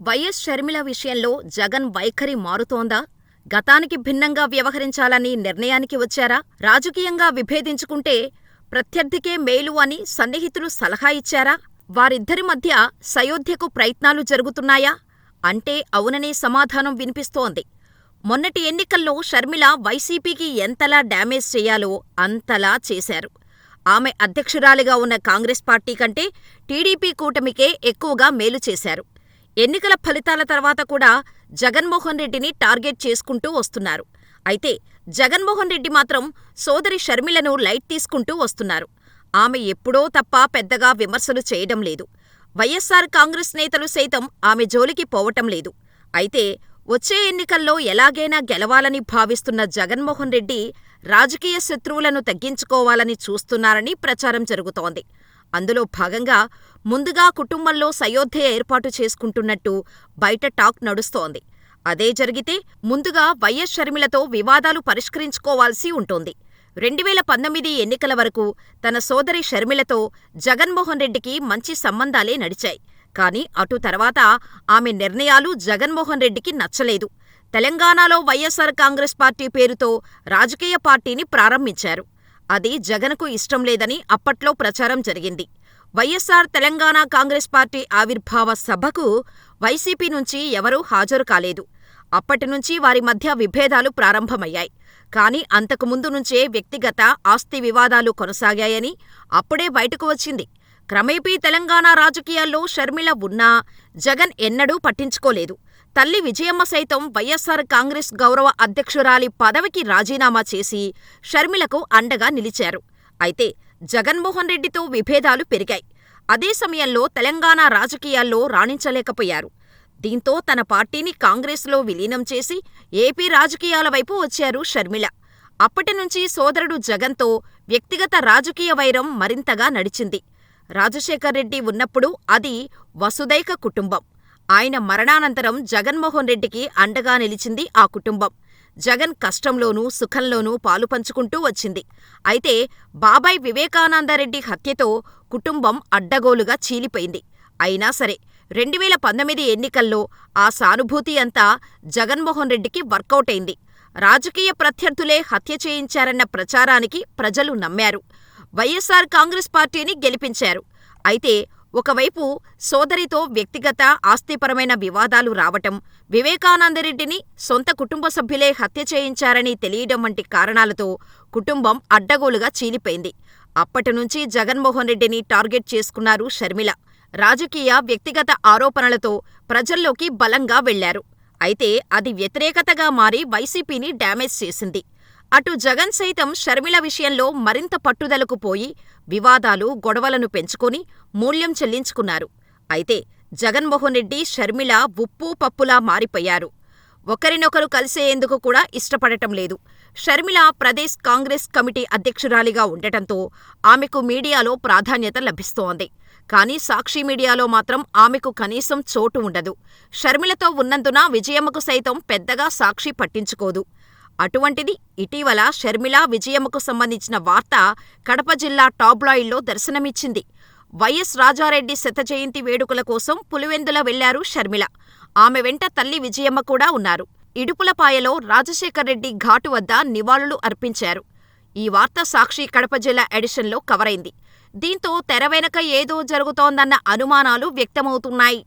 YS Sharmila విషయంలో జగన్ వైఖరి మారుతోందా? గతానికి భిన్నంగా వ్యవహరించాలని నిర్ణయానికి వచ్చారా? రాజకీయంగా విభేదించుకుంటే ప్రత్యర్థికే మేలు అని సన్నిహితులు సలహా ఇచ్చారా? వారిద్దరి మధ్య సయోధ్యకు ప్రయత్నాలు జరుగుతున్నాయా? అంటే అవుననే సమాధానం వినిపిస్తోంది. మొన్నటి ఎన్నికల్లో షర్మిల వైసీపీకి ఎంతలా డ్యామేజ్ చేయాలో అంతలా చేశారు. ఆమె అధ్యక్షురాలిగా ఉన్న కాంగ్రెస్ పార్టీ కంటే టీడీపీ కూటమికే ఎక్కువగా మేలు చేశారు. ఎన్నికల ఫలితాల తర్వాత కూడా జగన్మోహన్ రెడ్డిని టార్గెట్ చేసుకుంటూ వస్తున్నారు. అయితే జగన్మోహన్ రెడ్డి మాత్రం సోదరి షర్మిలను లైట్ తీసుకుంటూ వస్తున్నారు. ఆమె ఎప్పుడో తప్ప పెద్దగా విమర్శలు చేయడం లేదు. వైఎస్సార్ కాంగ్రెస్ నేతలు సైతం ఆమె జోలికి పోవటం లేదు. అయితే వచ్చే ఎన్నికల్లో ఎలాగైనా గెలవాలని భావిస్తున్న జగన్మోహన్ రెడ్డి రాజకీయ శత్రువులను తగ్గించుకోవాలని చూస్తున్నారని ప్రచారం జరుగుతోంది. అందులో భాగంగా ముందుగా కుటుంబంలో సయోధ్య ఏర్పాటు చేసుకుంటున్నట్టు బయట టాక్ నడుస్తోంది. అదే జరిగితే ముందుగా వైఎస్ షర్మిలతో వివాదాలు పరిష్కరించుకోవాల్సి ఉంటుంది. రెండువేల పంతొమ్మిది ఎన్నికల వరకు తన సోదరి షర్మిలతో జగన్మోహన్ రెడ్డికి మంచి సంబంధాలే నడిచాయి. కానీ అటు తర్వాత ఆమె నిర్ణయాలు జగన్మోహన్ రెడ్డికి నచ్చలేదు. తెలంగాణలో వైఎస్సార్ కాంగ్రెస్ పార్టీ పేరుతో రాజకీయ పార్టీని ప్రారంభించారు. అది జగన్కు ఇష్టం లేదని అప్పట్లో ప్రచారం జరిగింది. వైఎస్సార్ తెలంగాణ కాంగ్రెస్ పార్టీ ఆవిర్భావ సభకు వైసీపీ నుంచి ఎవరూ హాజరు కాలేదు. అప్పటినుంచి వారి మధ్య విభేదాలు ప్రారంభమయ్యాయి. కానీ అంతకుముందు నుంచే వ్యక్తిగత ఆస్తి వివాదాలు కొనసాగాయని అప్పుడే బయటకు వచ్చింది. క్రమేపీ తెలంగాణ రాజకీయాల్లో షర్మిల ఉన్నా జగన్ ఎన్నడూ పట్టించుకోలేదు. తల్లి విజయమ్మ సైతం వైఎస్సార్ కాంగ్రెస్ గౌరవ అధ్యక్షురాలి పదవికి రాజీనామా చేసి షర్మిలకు అండగా నిలిచారు. అయితే జగన్మోహన్ రెడ్డితో విభేదాలు పెరిగాయి. అదే సమయంలో తెలంగాణ రాజకీయాల్లో రాణించలేకపోయారు. దీంతో తన పార్టీని కాంగ్రెస్లో విలీనం చేసి ఏపీ రాజకీయాల వైపు వచ్చారు షర్మిల. అప్పటినుంచి సోదరుడు జగన్తో వ్యక్తిగత రాజకీయ వైరం మరింతగా నడిచింది. రాజశేఖర్ రెడ్డి ఉన్నప్పుడు అది వసుదైక కుటుంబం. ఆయన మరణానంతరం జగన్మోహన్ రెడ్డికి అండగా నిలిచింది ఆ కుటుంబం. జగన్ కష్టంలోనూ సుఖంలోనూ పాలుపంచుకుంటూ వచ్చింది. అయితే బాబాయ్ వివేకానందరెడ్డి హత్యతో కుటుంబం అడ్డగోలుగా చీలిపోయింది. అయినా సరే రెండువేల పంతొమ్మిది ఎన్నికల్లో ఆ సానుభూతి అంతా జగన్మోహన్ రెడ్డికి వర్కౌటైంది రాజకీయ ప్రత్యర్థులే హత్య చేయించారన్న ప్రచారానికి ప్రజలు నమ్మారు. వైఎస్సార్ కాంగ్రెస్ పార్టీని గెలిపించారు. అయితే ఒకవైపు సోదరితో వ్యక్తిగత ఆస్తిపరమైన వివాదాలు రావటం వివేకానందరెడ్డిని సొంత కుటుంబ సభ్యులే హత్య చేయించారని తెలియడం వంటి కారణాలతో కుటుంబం అడ్డగోలుగా చీలిపోయింది. అప్పటినుంచి జగన్మోహన్ రెడ్డిని టార్గెట్ చేసుకున్నారు షర్మిల. రాజకీయ వ్యక్తిగత ఆరోపణలతో ప్రజల్లోకి బలంగా వెళ్ళారు. అయితే అది వ్యతిరేకతగా మారి వైసీపీని డ్యామేజ్ చేసింది. అటు జగన్ సైతం షర్మిల విషయంలో మరింత పట్టుదలకు పోయి వివాదాలు గొడవలను పెంచుకొని మూల్యం చెల్లించుకున్నారు. అయితే జగన్మోహన్ రెడ్డి షర్మిల ఉప్పు పప్పులా మారిపోయారు. ఒకరినొకరు కలిసేందుకు కూడా ఇష్టపడటం లేదు. షర్మిల ప్రదేశ్ కాంగ్రెస్ కమిటీ అధ్యక్షురాలిగా ఉండటంతో ఆమెకు మీడియాలో ప్రాధాన్యత లభిస్తోంది. కానీ సాక్షి మీడియాలో మాత్రం ఆమెకు కనీసం చోటు ఉండదు. షర్మిలతో ఉన్నందున విజయమ్మకు సైతం పెద్దగా సాక్షి పట్టించుకోదు. అటువంటిది ఇటీవల షర్మిలా విజయమ్మకు సంబంధించిన వార్త కడప జిల్లా టాబ్లాయిడ్లో దర్శనమిచ్చింది. వైఎస్ రాజారెడ్డి శతజయంతి వేడుకల కోసం పులివెందుల వెళ్ళారు షర్మిల. ఆమె వెంట తల్లి విజయమ్మ కూడా ఉన్నారు. ఇడుపులపాయలో రాజశేఖరరెడ్డి ఘాటు వద్ద నివాళులు అర్పించారు. ఈ వార్త సాక్షి కడప జిల్లా ఎడిషన్లో కవరైంది. దీంతో తెర వెనక ఏదో జరుగుతోందన్న అనుమానాలు వ్యక్తమవుతున్నాయి.